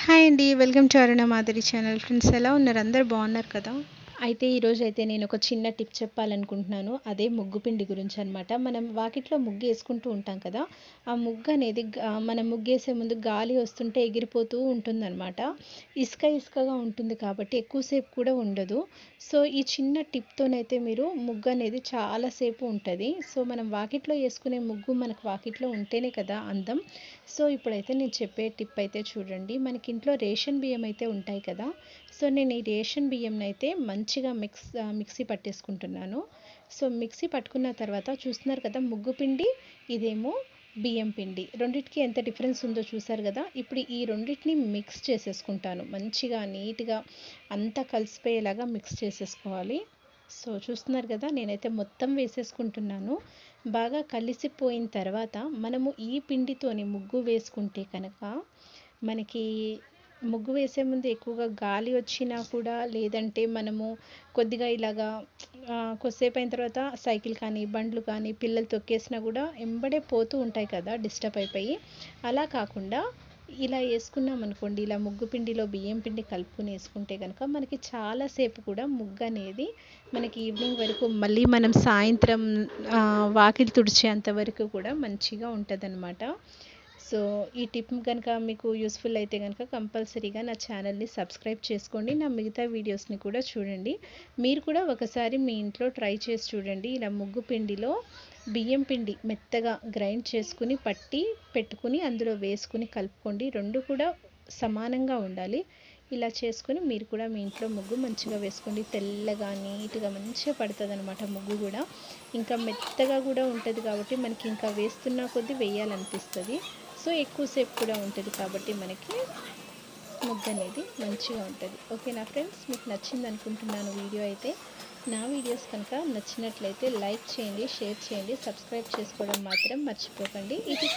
Hi అండి welcome to అరుణ మాదిరి channel. Friends ఎలా ఉన్నారు? అందరు బాగున్నారు కదా? అయితే ఈరోజు అయితే నేను ఒక చిన్న టిప్ చెప్పాలనుకుంటున్నాను. అదే ముగ్గు పిండి గురించి అనమాట మనం వాకిట్లో ముగ్గు వేసుకుంటూ ఉంటాం కదా ఆ ముగ్గు అనేది మనం ముగ్గు వేసే ముందు గాలి వస్తుంటే ఎగిరిపోతూ ఉంటుందన్నమాట. ఇసుక ఇసుకగా ఉంటుంది కాబట్టి ఎక్కువసేపు కూడా ఉండదు. సో ఈ చిన్న టిప్తోనైతే మీరు ముగ్గు అనేది చాలాసేపు ఉంటుంది. సో మనం వాకిట్లో వేసుకునే ముగ్గు మనకు వాకిట్లో ఉంటేనే కదా అందం. సో ఇప్పుడైతే నేను చెప్పే టిప్ అయితే చూడండి. మనకి ఇంట్లో రేషన్ బియ్యం అయితే ఉంటాయి కదా సో నేను ఈ రేషన్ బియ్యంనైతే మంచి మంచిగా మిక్స్ మిక్సీ పట్టేసుకుంటున్నాను. సో మిక్సీ పట్టుకున్న తర్వాత చూస్తున్నారు కదా ముగ్గు పిండి ఇదేమో బియ్యం పిండి. రెండిటికి ఎంత డిఫరెన్స్ ఉందో చూసారు కదా ఇప్పుడు ఈ రెండింటిని మిక్స్ చేసేసుకుంటాను. మంచిగా నీట్గా అంతా కలిసిపోయేలాగా మిక్స్ చేసేసుకోవాలి. సో చూస్తున్నారు కదా నేనైతే మొత్తం వేసేసుకుంటున్నాను. బాగా కలిసిపోయిన తర్వాత మనము ఈ పిండితోని ముగ్గు వేసుకుంటే కనుక మనకి ముగ్గు వేసే ముందు ఎక్కువగా గాలి వచ్చినా కూడా లేదంటే మనము కొద్దిగా ఇలాగా కొద్దిసేపు అయిన తర్వాత సైకిల్ కానీ బండ్లు కానీ పిల్లలు తొక్కేసినా కూడా ఎంబడే పోతూ ఉంటాయి కదా డిస్టర్బ్ అయిపోయి. అలా కాకుండా ఇలా వేసుకున్నాం అనుకోండి ఇలా ముగ్గు పిండిలో బియ్యం పిండి కలుపుకొని వేసుకుంటే కనుక మనకి చాలాసేపు కూడా ముగ్గు అనేది మనకి ఈవినింగ్ వరకు మళ్ళీ మనం సాయంత్రం వాకిలి తుడిచేంత వరకు కూడా మంచిగా ఉంటుందన్నమాట. సో ఈ టిప్ కనుక మీకు యూస్ఫుల్ అయితే కనుక కంపల్సరీగా నా ఛానల్ని సబ్స్క్రైబ్ చేసుకోండి. నా మిగతా వీడియోస్ని కూడా చూడండి. మీరు కూడా ఒకసారి మీ ఇంట్లో ట్రై చేసి చూడండి. ఇలా ముగ్గు పిండిలో బియ్యం పిండి మెత్తగా గ్రైండ్ చేసుకుని పట్టి పెట్టుకుని అందులో వేసుకుని కలుపుకోండి. రెండు కూడా సమానంగా ఉండాలి. ఇలా చేసుకుని మీరు కూడా మీ ఇంట్లో ముగ్గు మంచిగా వేసుకోండి. తెల్లగా నీట్గా మంచిగా పడుతుంది అనమాట ముగ్గు కూడా. ఇంకా మెత్తగా కూడా ఉంటుంది కాబట్టి మనకి ఇంకా వేస్తున్న కొద్దీ వేయాలనిపిస్తుంది. సో ఎక్కువసేపు కూడా ఉంటుంది కాబట్టి మనకి ముగ్గు అనేది మంచిగా ఉంటుంది. ఓకేనా ఫ్రెండ్స్? మీకు నచ్చింది అనుకుంటున్నాను వీడియో అయితే నా వీడియోస్ కనుక నచ్చినట్లయితే లైక్ చేయండి షేర్ చేయండి సబ్స్క్రైబ్ చేసుకోవడం మాత్రం మర్చిపోకండి. ఇది